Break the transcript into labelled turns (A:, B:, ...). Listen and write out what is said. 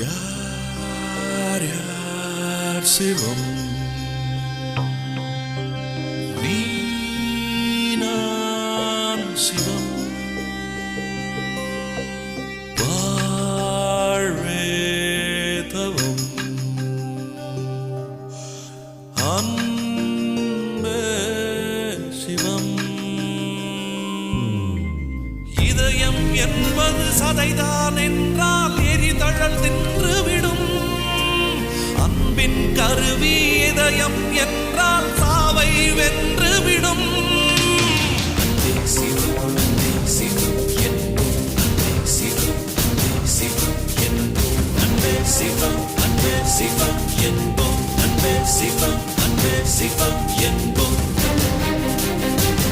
A: யார் யார் சிவம்? வீணாம் சிவம். வாழ்வேதவம் அன்பே சிவம். இதயம் என்பது சதைதான் என்றார் பின் கருவி இதயம் என்றால் சாவை வென்று விடும். அன்பே சிறு அன்பே சிறு என்றும் அன்பே சிறு அன்பே சிறு என்றும் அன்பே சிவம் அன்பே சிவம் என்போம் அன்பே சிவம் அன்பே சிவம்